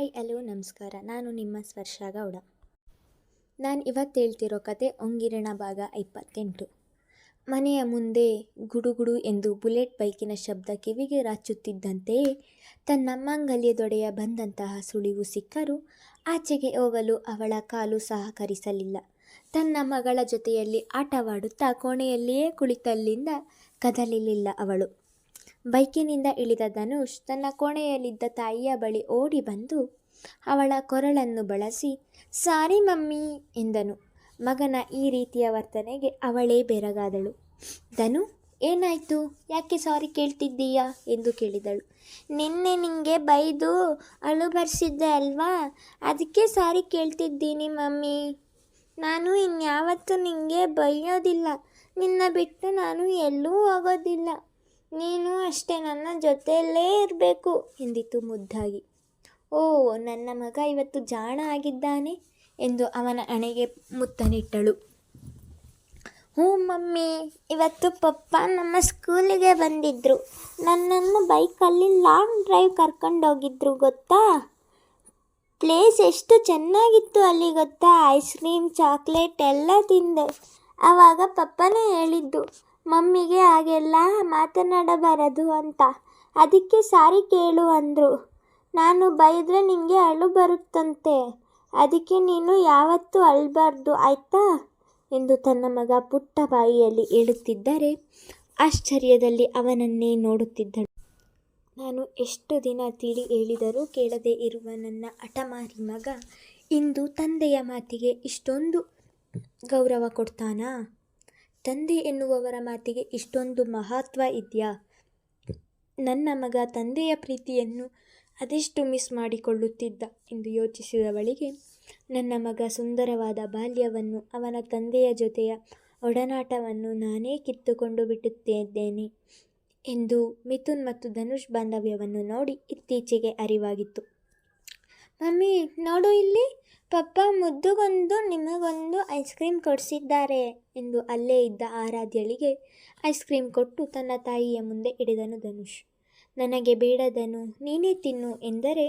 Hi hello ನಮಸ್ಕಾರ. ನಾನು ನಿಮ್ಮ ಸ್ಪರ್ಶ ಗೌಡ. ನಾನು ಇವತ್ತು ಹೇಳ್ತಿರೋ ಕತೆ ಒಂಗಿರಣ ಭಾಗ ಇಪ್ಪತ್ತೆಂಟು ಮನೆಯ ಮುಂದೆ ಗುಡುಗುಡು ಎಂದು ಬುಲೆಟ್ ಬೈಕಿನ ಶಬ್ದ ಕಿವಿಗೆ ರಾಚುತ್ತಿದ್ದಂತೆಯೇ ತನ್ನ ಮಾಂಗಲ್ಯದೊಡೆಯ ಬಂದಂತಹ ಸುಳಿವು ಸಿಕ್ಕರೂ ಆಚೆಗೆ ಹೋಗಲು ಅವಳ ಕಾಲು ಸಹಕರಿಸಲಿಲ್ಲ. ತನ್ನ ಮಗಳ ಜೊತೆಯಲ್ಲಿ ಆಟವಾಡುತ್ತಾ ಕೋಣೆಯಲ್ಲಿಯೇ ಕುಳಿತಲ್ಲಿಂದ ಕದಲಿಲಿಲ್ಲ ಅವಳು. ಬೈಕಿನಿಂದ ಇಳಿದ ಧನುಷ್ ತನ್ನ ಕೋಣೆಯಲ್ಲಿದ್ದ ತಾಯಿಯ ಬಳಿ ಓಡಿ ಬಂದು ಅವಳ ಕೊರಳನ್ನು ಬಳಸಿ, ಸಾರಿ ಮಮ್ಮಿ ಎಂದನು. ಮಗನ ಈ ರೀತಿಯ ವರ್ತನೆಗೆ ಅವಳೇ ಬೆರಗಾದಳು. ಧನು, ಏನಾಯಿತು? ಯಾಕೆ ಸಾರಿ ಕೇಳ್ತಿದ್ದೀಯಾ? ಎಂದು ಕೇಳಿದಳು. ನಿನ್ನೆ ನಿಂಗೆ ಬೈದು ಅಳು ಬರ್ಸಿದ್ದೆ ಅಲ್ವಾ? ಅದಕ್ಕೆ ಸಾರಿ ಕೇಳ್ತಿದ್ದೀನಿ ಮಮ್ಮಿ. ನಾನು ಇನ್ಯಾವತ್ತೂ ನಿಂಗೆ ಬೈಯೋದಿಲ್ಲ. ನಿನ್ನ ಬಿಟ್ಟು ನಾನು ಎಲ್ಲೂ ಹೋಗೋದಿಲ್ಲ. ನೀನು ಅಷ್ಟೇ ನನ್ನ ಜೊತೆಯಲ್ಲೇ ಇರಬೇಕು, ಎಂದಿತು ಮುದ್ದಾಗಿ. ಓ, ನನ್ನ ಮಗ ಇವತ್ತು ಜಾಣ ಆಗಿದ್ದಾನೆ, ಎಂದು ಅವನ ಅಣೆಗೆ ಮುತ್ತನಿಟ್ಟಳು. ಹ್ಞೂ ಮಮ್ಮಿ, ಇವತ್ತು ಪಪ್ಪ ನಮ್ಮ ಸ್ಕೂಲಿಗೆ ಬಂದಿದ್ದರು ನನ್ನನ್ನು ಬೈಕಲ್ಲಿ ಲಾಂಗ್ ಡ್ರೈವ್ ಕರ್ಕೊಂಡೋಗಿದ್ರು, ಗೊತ್ತಾ? ಪ್ಲೇಸ್ ಎಷ್ಟು ಚೆನ್ನಾಗಿತ್ತು ಅಲ್ಲಿ, ಗೊತ್ತಾ? ಐಸ್ ಕ್ರೀಮ್, ಚಾಕ್ಲೇಟ್ ಎಲ್ಲ ತಿಂದೆ. ಆವಾಗ ಪಪ್ಪನೇ ಹೇಳಿದ್ದು ಮಮ್ಮಿಗೆ ಹಾಗೆಲ್ಲ ಮಾತನಾಡಬಾರದು ಅಂತ. ಅದಕ್ಕೆ ಸಾರಿ ಕೇಳು ಅಂದರು. ನಾನು ಬೈದರೆ ನಿಮಗೆ ಅಳು ಬರುತ್ತಂತೆ. ಅದಕ್ಕೆ ನೀನು ಯಾವತ್ತೂ ಅಳಬಾರ್ದು, ಆಯ್ತಾ? ಎಂದು ತನ್ನ ಮಗ ಪುಟ್ಟ ಬಾಯಿಯಲ್ಲಿ ಹೇಳುತ್ತಿದ್ದರೆ ಆಶ್ಚರ್ಯದಲ್ಲಿ ಅವನನ್ನೇ ನೋಡುತ್ತಿದ್ದಳು. ನಾನು ಎಷ್ಟು ದಿನ ತಿಳಿ ಹೇಳಿದರೂ ಕೇಳದೇ ಇರುವ ನನ್ನ ಅಟಮಾರಿ ಮಗ ಇಂದು ತಂದೆಯ ಮಾತಿಗೆ ಇಷ್ಟೊಂದು ಗೌರವ ಕೊಡ್ತಾನಾ? ತಂದೆ ಎನ್ನುವವರ ಮಾತಿಗೆ ಇಷ್ಟೊಂದು ಮಹತ್ವ ಇದೆಯಾ? ನನ್ನ ಮಗ ತಂದೆಯ ಪ್ರೀತಿಯನ್ನು ಅದೆಷ್ಟು ಮಿಸ್ ಮಾಡಿಕೊಳ್ಳುತ್ತಿದ್ದ? ಎಂದು ಯೋಚಿಸಿದವಳಿಗೆ ನನ್ನ ಮಗ ಸುಂದರವಾದ ಬಾಲ್ಯವನ್ನು ಅವನ ತಂದೆಯ ಜೊತೆಯ ಒಡನಾಟವನ್ನು ನಾನೇ ಕಿತ್ತುಕೊಂಡು ಬಿಟ್ಟುತ್ತಿದ್ದೇನೆ ಎಂದು ಮಿಥುನ್ ಮತ್ತು ಧನುಷ್ ಬಾಂಧವ್ಯವನ್ನು ನೋಡಿ ಇತ್ತೀಚೆಗೆ ಅರಿವಾಗಿತ್ತು. ಮಮ್ಮಿ, ನೋಡು ಇಲ್ಲಿ. ಪಪ್ಪ ಮುದ್ದುಗೊಂದು, ನಿಮಗೊಂದು ಐಸ್ ಕ್ರೀಮ್ ಕೊಡಿಸಿದ್ದಾರೆ ಎಂದು ಅಲ್ಲೇ ಇದ್ದ ಆರಾಧ್ಯಳಿಗೆ ಐಸ್ ಕ್ರೀಮ್ ಕೊಟ್ಟು ತನ್ನ ತಾಯಿಯ ಮುಂದೆ ಇಡಿದನು ಧನುಷ್. ನನಗೆ ಬೇಡದನು, ನೀನೇ ತಿನ್ನು ಎಂದರೆ,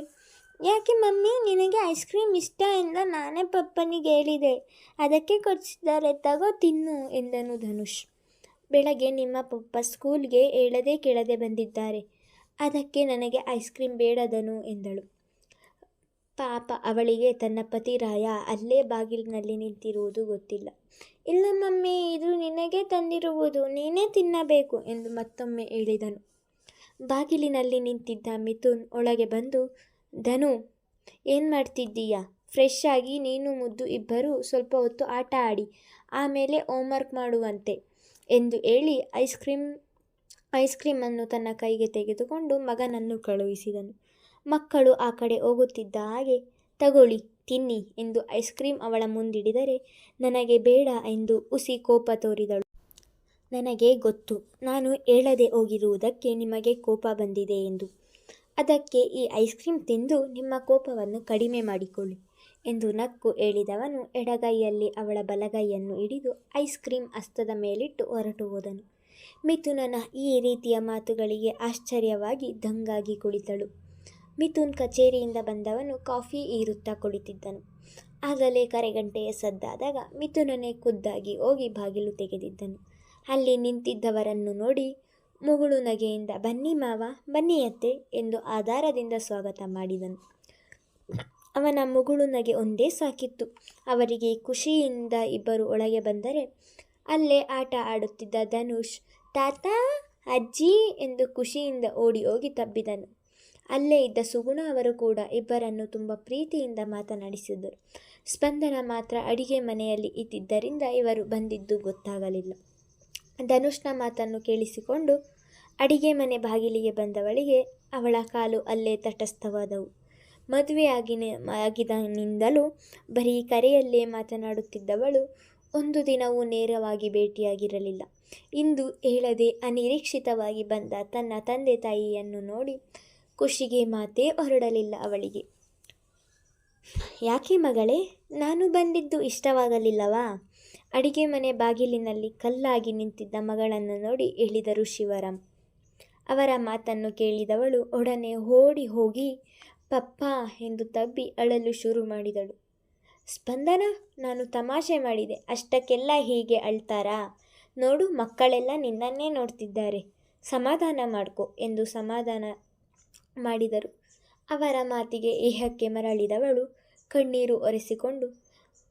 ಯಾಕೆ ಮಮ್ಮಿ, ನಿನಗೆ ಐಸ್ ಕ್ರೀಮ್ ಇಷ್ಟ ಎಂದ ನಾನೇ ಪಪ್ಪನಿಗೆ ಹೇಳಿದೆ, ಅದಕ್ಕೆ ಕೊಡಿಸಿದ್ದಾರೆ, ತಗೋ ತಿನ್ನು ಎಂದನು ಧನುಷ್. ಬೆಳಗ್ಗೆ ನಿಮ್ಮ ಪಪ್ಪ ಸ್ಕೂಲ್ಗೆ ಹೇಳದೆ ಕೇಳದೆ ಬಂದಿದ್ದಾರೆ. ಅದಕ್ಕೆ ನನಗೆ ಐಸ್ ಕ್ರೀಮ್ ಬೇಡದನು ಎಂದಳು. ಪಾಪ ಅವಳಿಗೆ ತನ್ನ ಪತಿರಾಯ ಅಲ್ಲೇ ಬಾಗಿಲಿನಲ್ಲಿ ನಿಂತಿರುವುದು ಗೊತ್ತಿಲ್ಲ. ಇಲ್ಲ ಮಮ್ಮಿ ಇದು ನಿನಗೆ ತಂದಿರುವುದು, ನೀನೇ ತಿನ್ನಬೇಕು ಎಂದು ಮತ್ತೊಮ್ಮೆ ಹೇಳಿದನು. ಬಾಗಿಲಿನಲ್ಲಿ ನಿಂತಿದ್ದ ಮಿಥುನ್ ಒಳಗೆ ಬಂದು, ಧನು, ಏನು ಮಾಡ್ತಿದ್ದೀಯಾ? ಫ್ರೆಶ್ ಆಗಿ ನೀನು ಮುದ್ದು ಇಬ್ಬರು ಸ್ವಲ್ಪ ಹೊತ್ತು ಆಟ ಆಡಿ, ಆಮೇಲೆ ಹೋಮ್ವರ್ಕ್ ಮಾಡುವಂತೆ ಎಂದು ಹೇಳಿ ಐಸ್ ಕ್ರೀಮ್, ಐಸ್ ಕ್ರೀಮನ್ನು ತನ್ನ ಕೈಗೆ ತೆಗೆದುಕೊಂಡು ಮಗನನ್ನು ಕಳುಹಿಸಿದನು. ಮಕ್ಕಳು ಆ ಕಡೆ ಹೋಗುತ್ತಿದ್ದ ಹಾಗೆ, ತಗೊಳ್ಳಿ, ತಿನ್ನಿ ಎಂದು ಐಸ್ ಕ್ರೀಮ್ ಅವಳ ಮುಂದಿಡಿದರೆ, ನನಗೆ ಬೇಡ ಎಂದು ಉಸಿ ಕೋಪ ತೋರಿದಳು. ನನಗೆ ಗೊತ್ತು, ನಾನು ಹೇಳದೆ ಹೋಗಿರುವುದಕ್ಕೆ ನಿಮಗೆ ಕೋಪ ಬಂದಿದೆ ಎಂದು. ಅದಕ್ಕೆ ಈ ಐಸ್ ಕ್ರೀಮ್ ತಿಂದು, ನಿಮ್ಮ ಕೋಪವನ್ನು ಕಡಿಮೆ ಮಾಡಿಕೊಳ್ಳಿ ಎಂದು ನಕ್ಕು ಹೇಳಿದವನು ಎಡಗೈಯಲ್ಲಿ ಅವಳ ಬಲಗೈಯನ್ನು ಹಿಡಿದು ಐಸ್ ಕ್ರೀಮ್ ಹಸ್ತದ ಮೇಲಿಟ್ಟು ಹೊರಟು ಹೋದನು. ಮಿಥುನನ ಈ ರೀತಿಯ ಮಾತುಗಳಿಗೆ ಆಶ್ಚರ್ಯವಾಗಿ ದಂಗಾಗಿ ಕುಳಿತಳು. ಮಿಥುನ್ ಕಚೇರಿಯಿಂದ ಬಂದವನು ಕಾಫಿ ಈರುತ್ತಾ ಕುಳಿತಿದ್ದನು ಆಗಲೇ ಕರೆಗಂಟೆಯ ಸದ್ದಾದಾಗ ಮಿಥುನನೇ ಖುದ್ದಾಗಿ ಹೋಗಿ ಬಾಗಿಲು ತೆಗೆದಿದ್ದನು. ಅಲ್ಲಿ ನಿಂತಿದ್ದವರನ್ನು ನೋಡಿ ಮುಗುಳು ನಗೆಯಿಂದ, ಬನ್ನಿ ಮಾವ, ಬನ್ನಿ ಅತ್ತೆ ಎಂದು ಆಧಾರದಿಂದ ಸ್ವಾಗತ ಮಾಡಿದನು. ಅವನ ಮುಗುಳು ನಗೆ ಒಂದೇ ಸಾಕಿತ್ತು. ಅವರಿಗೆ ಖುಷಿಯಿಂದ ಇಬ್ಬರು ಒಳಗೆ ಬಂದರೆ, ಅಲ್ಲೇ ಆಟ ಆಡುತ್ತಿದ್ದ ಧನುಷ್, ತಾತ, ಅಜ್ಜಿ ಎಂದು ಖುಷಿಯಿಂದ ಓಡಿ ಹೋಗಿ ತಬ್ಬಿದನು. ಅಲ್ಲೇ ಇದ್ದ ಸುಗುಣ ಅವರು ಕೂಡ ಇಬ್ಬರನ್ನು ತುಂಬ ಪ್ರೀತಿಯಿಂದ ಮಾತನಾಡಿಸಿದರು ಸ್ಪಂದನ ಮಾತ್ರ ಅಡಿಗೆ ಮನೆಯಲ್ಲಿ ಇದ್ದಿದ್ದರಿಂದ ಇವರು ಬಂದಿದ್ದು ಗೊತ್ತಾಗಲಿಲ್ಲ. ಧನುಷ್ನ ಮಾತನ್ನು ಕೇಳಿಸಿಕೊಂಡು ಅಡಿಗೆ ಮನೆ ಬಾಗಿಲಿಗೆ ಬಂದವಳಿಗೆ ಅವಳ ಕಾಲು ಅಲ್ಲೇ ತಟಸ್ಥವಾದವು. ಮದುವೆಯಾಗಿನ ಆಗಿದನಿಂದಲೂ ಬರೀ ಕರೆಯಲ್ಲೇ ಮಾತನಾಡುತ್ತಿದ್ದವಳು ಒಂದು ದಿನವೂ ನೇರವಾಗಿ ಭೇಟಿಯಾಗಿರಲಿಲ್ಲ. ಇಂದು ಹೇಳದೆ ಅನಿರೀಕ್ಷಿತವಾಗಿ ಬಂದ ತನ್ನ ತಂದೆ ತಾಯಿಯನ್ನು ನೋಡಿ ಖುಷಿಗೆ ಮಾತೇ ಹೊರಡಲಿಲ್ಲ ಅವಳಿಗೆ. ಯಾಕೆ ಮಗಳೇ, ನಾನು ಬಂದಿದ್ದು ಇಷ್ಟವಾಗಲಿಲ್ಲವಾ? ಅಡಿಗೆ ಮನೆ ಬಾಗಿಲಿನಲ್ಲಿ ಕಲ್ಲಾಗಿ ನಿಂತಿದ್ದ ಮಗಳನ್ನು ನೋಡಿ ಹೇಳಿದರು ಶಿವರಾಮ್. ಅವರ ಮಾತನ್ನು ಕೇಳಿದವಳು ಒಡನೆ ಓಡಿ ಹೋಗಿ, ಪಪ್ಪ ಎಂದು ತಬ್ಬಿ ಅಳಲು ಶುರು ಮಾಡಿದಳು. ಸ್ಪಂದನ, ನಾನು ತಮಾಷೆ ಮಾಡಿದೆ. ಅಷ್ಟಕ್ಕೆಲ್ಲ ಹೀಗೆ ಅಳ್ತಾರಾ? ನೋಡು, ಮಕ್ಕಳೆಲ್ಲ ನಿನ್ನನ್ನೇ ನೋಡ್ತಿದ್ದಾರೆ. ಸಮಾಧಾನ ಮಾಡ್ಕೊ ಎಂದು ಸಮಾಧಾನ ಮಾಡಿದರು. ಅವರ ಮಾತಿಗೆ ಏಹಕ್ಕೆ ಮರಳಿದವಳು. ಕಣ್ಣೀರು ಒರೆಸಿಕೊಂಡು,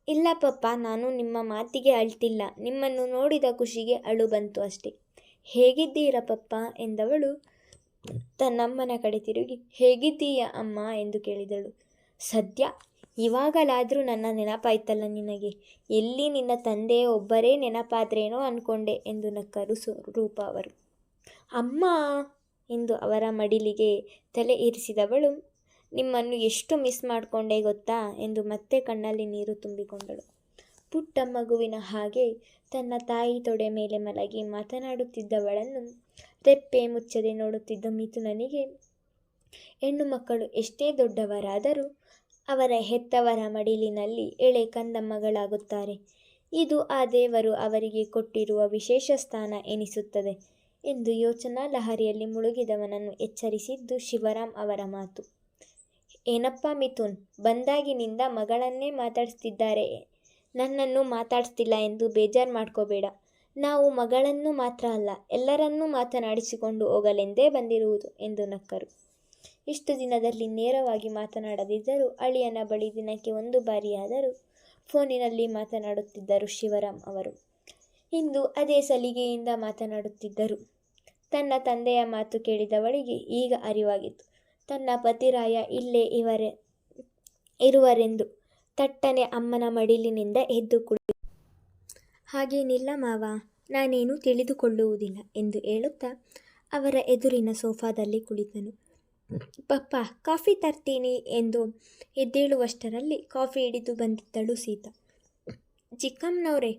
ಇಲ್ಲ ಪಪ್ಪ, ನಾನು ನಿಮ್ಮ ಮಾತಿಗೆ ಅಳ್ತಿಲ್ಲ. ನಿಮ್ಮನ್ನು ನೋಡಿದ ಖುಷಿಗೆ ಅಳು ಬಂತು ಅಷ್ಟೇ. ಹೇಗಿದ್ದೀರ ಪಪ್ಪ? ಎಂದವಳು. ತನ್ನಮ್ಮನ ಕಡೆ ತಿರುಗಿ, ಹೇಗಿದ್ದೀಯ ಅಮ್ಮ? ಎಂದು ಕೇಳಿದಳು. ಸದ್ಯ? ಇವಾಗಲಾದರೂ ನನ್ನ ನೆನಪಾಯ್ತಲ್ಲ ನಿನಗೆ? ಎಲ್ಲಿ ನಿನ್ನ ತಂದೆ ಒಬ್ಬರೇ ನೆನಪಾದ್ರೇನೋ ಅಂದ್ಕೊಂಡೆ ಎಂದು ನಕ್ಕರು ಸ್ವರೂಪ ರೂಪ ಅವರು. ಅಮ್ಮ! ಎಂದು ಅವರ ಮಡಿಲಿಗೆ ತಲೆ ಇರಿಸಿದವಳು. ನಿಮ್ಮನ್ನು ಎಷ್ಟು ಮಿಸ್ ಮಾಡಿಕೊಂಡೆ ಗೊತ್ತಾ? ಎಂದು ಮತ್ತೆ ಕಣ್ಣಲ್ಲಿ ನೀರು ತುಂಬಿಕೊಂಡಳು. ಪುಟ್ಟ ಮಗುವಿನ ಹಾಗೆ ತನ್ನ ತಾಯಿ ತೊಡೆ ಮೇಲೆ ಮಲಗಿ ಮಾತನಾಡುತ್ತಿದ್ದವಳನ್ನು ರೆಪ್ಪೆ ಮುಚ್ಚದೆ ನೋಡುತ್ತಿದ್ದ ಮಿಥುನನಿಗೆ, ಹೆಣ್ಣು ಮಕ್ಕಳು ಎಷ್ಟೇ ದೊಡ್ಡವರಾದರೂ ಅವರ ಹೆತ್ತವರ ಮಡಿಲಿನಲ್ಲಿ ಎಳೆ ಕಂದಮ್ಮಗಳಾಗುತ್ತಾರೆ. ಇದು ಆ ದೇವರು ಅವರಿಗೆ ಕೊಟ್ಟಿರುವ ವಿಶೇಷ ಸ್ಥಾನ ಎನಿಸುತ್ತದೆ. ಎಂದು ಯೋಚನಾ ಲಹರಿಯಲ್ಲಿ ಮುಳುಗಿದವನನ್ನು ಎಚ್ಚರಿಸಿದ್ದು ಶಿವರಾಮ್ ಅವರ ಮಾತು. ಏನಪ್ಪ ಮಿಥುನ್, ಬಂದಾಗಿನಿಂದ ಮಗಳನ್ನೇ ಮಾತಾಡಿಸ್ತಿದ್ದಾರೆ. ನನ್ನನ್ನು ಮಾತಾಡಿಸ್ತಿಲ್ಲ ಎಂದು ಬೇಜಾರು ಮಾಡ್ಕೋಬೇಡ. ನಾವು ಮಗಳನ್ನು ಮಾತ್ರ ಅಲ್ಲ, ಎಲ್ಲರನ್ನೂ ಮಾತನಾಡಿಸಿಕೊಂಡು ಹೋಗಲೆಂದೇ ಬಂದಿರುವುದು ಎಂದು ನಕ್ಕರು. ಇಷ್ಟು ದಿನದಲ್ಲಿ ನೇರವಾಗಿ ಮಾತನಾಡದಿದ್ದರೂ ಅಳಿಯನ ಬಳಿ ದಿನಕ್ಕೆ ಒಂದು ಬಾರಿಯಾದರೂ ಫೋನಿನಲ್ಲಿ ಮಾತನಾಡುತ್ತಿದ್ದರು ಶಿವರಾಮ್ ಅವರು. ಇಂದು ಅದೇ ಸಲಿಗೆಯಿಂದ ಮಾತನಾಡುತ್ತಿದ್ದರು. ತನ್ನ ತಂದೆಯ ಮಾತು ಕೇಳಿದವಳಿಗೆ ಈಗ ಅರಿವಾಗಿತ್ತು. ತನ್ನ ಪತಿರಾಯ ಇಲ್ಲೇ ಇವರೇ, ಇರುವರೆಂದು ತಟ್ಟನೆ ಅಮ್ಮನ ಮಡಿಲಿನಿಂದ ಎದ್ದು ಕುಳಿತು. ಹಾಗೇನಿಲ್ಲ ಮಾವ, ನಾನೇನು ತಿಳಿದುಕೊಳ್ಳುವುದಿಲ್ಲ ಎಂದು ಹೇಳುತ್ತಾ ಅವರ ಎದುರಿನ ಸೋಫಾದಲ್ಲಿ ಕುಳಿತನು. ಪಪ್ಪ, ಕಾಫಿ ತರ್ತೀನಿ ಎಂದು ಎದ್ದೇಳುವಷ್ಟರಲ್ಲಿ ಕಾಫಿ ಹಿಡಿದು ಬಂದಿದ್ದಳು ಸೀತಾ. ಚಿಕ್ಕಮ್ಮನವರೇ,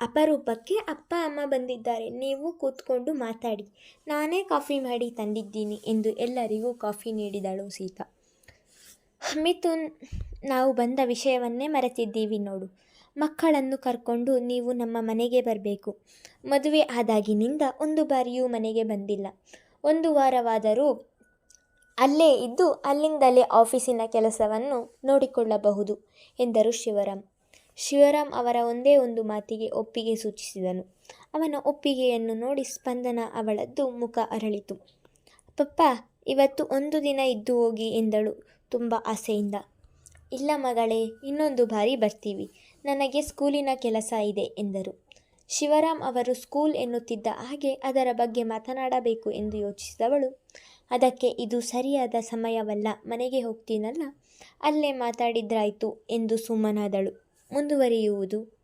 ಅಪರೂಪಕ್ಕೆ ಅಪ್ಪ, ಅಮ್ಮ ಬಂದಿದ್ದಾರೆ. ನೀವು ಕೂತ್ಕೊಂಡು ಮಾತಾಡಿ. ನಾನೇ ಕಾಫಿ ಮಾಡಿ ತಂದಿದ್ದೀನಿ ಎಂದು ಎಲ್ಲರಿಗೂ ಕಾಫಿ ನೀಡಿದಳು ಸೀತಾ. ಮಿಥುನ್, ನಾವು ಬಂದ ವಿಷಯವನ್ನೇ ಮರೆತಿದ್ದೀವಿ ನೋಡು. ಮಕ್ಕಳನ್ನು ಕರ್ಕೊಂಡು ನೀವು ನಮ್ಮ ಮನೆಗೆ ಬರಬೇಕು. ಮದುವೆ ಆದಾಗಿನಿಂದ ಒಂದು ಬಾರಿಯೂ ಮನೆಗೆ ಬಂದಿಲ್ಲ. ಒಂದು ವಾರವಾದರೂ ಅಲ್ಲೇ ಇದ್ದು ಅಲ್ಲಿಂದಲೇ ಆಫೀಸಿನ ಕೆಲಸವನ್ನು ನೋಡಿಕೊಳ್ಳಬಹುದು ಎಂದರು ಶಿವರಾಮ್. ಶಿವರಾಮ್ ಅವರ ಒಂದೇ ಒಂದು ಮಾತಿಗೆ ಒಪ್ಪಿಗೆ ಸೂಚಿಸಿದನು. ಅವನ ಒಪ್ಪಿಗೆಯನ್ನು ನೋಡಿ ಸ್ಪಂದನ ಅವಳದ್ದು ಮುಖ ಅರಳಿತು. ಪಪ್ಪ, ಇವತ್ತು ಒಂದು ದಿನ ಇದ್ದು ಹೋಗಿ ಎಂದಳು ತುಂಬ ಆಸೆಯಿಂದ. ಇಲ್ಲ ಮಗಳೇ, ಇನ್ನೊಂದು ಬಾರಿ ಬರ್ತೀವಿ. ನನಗೆ ಸ್ಕೂಲಿನ ಕೆಲಸ ಇದೆ ಎಂದರು. ಶಿವರಾಮ್ ಅವರು ಸ್ಕೂಲ್ ಎನ್ನುತ್ತಿದ್ದ ಹಾಗೆ ಅದರ ಬಗ್ಗೆ ಮಾತನಾಡಬೇಕು ಎಂದು ಯೋಚಿಸಿದವಳು. ಅದಕ್ಕೆ ಇದು ಸರಿಯಾದ ಸಮಯವಲ್ಲ, ಮನೆಗೆ ಹೋಗ್ತೀನಲ್ಲ, ಅಲ್ಲೇ ಮಾತಾಡಿದ್ರಾಯ್ತು ಎಂದು ಸುಮ್ಮನಾದಳು. ಮುಂದುವರಿಯುವುದು.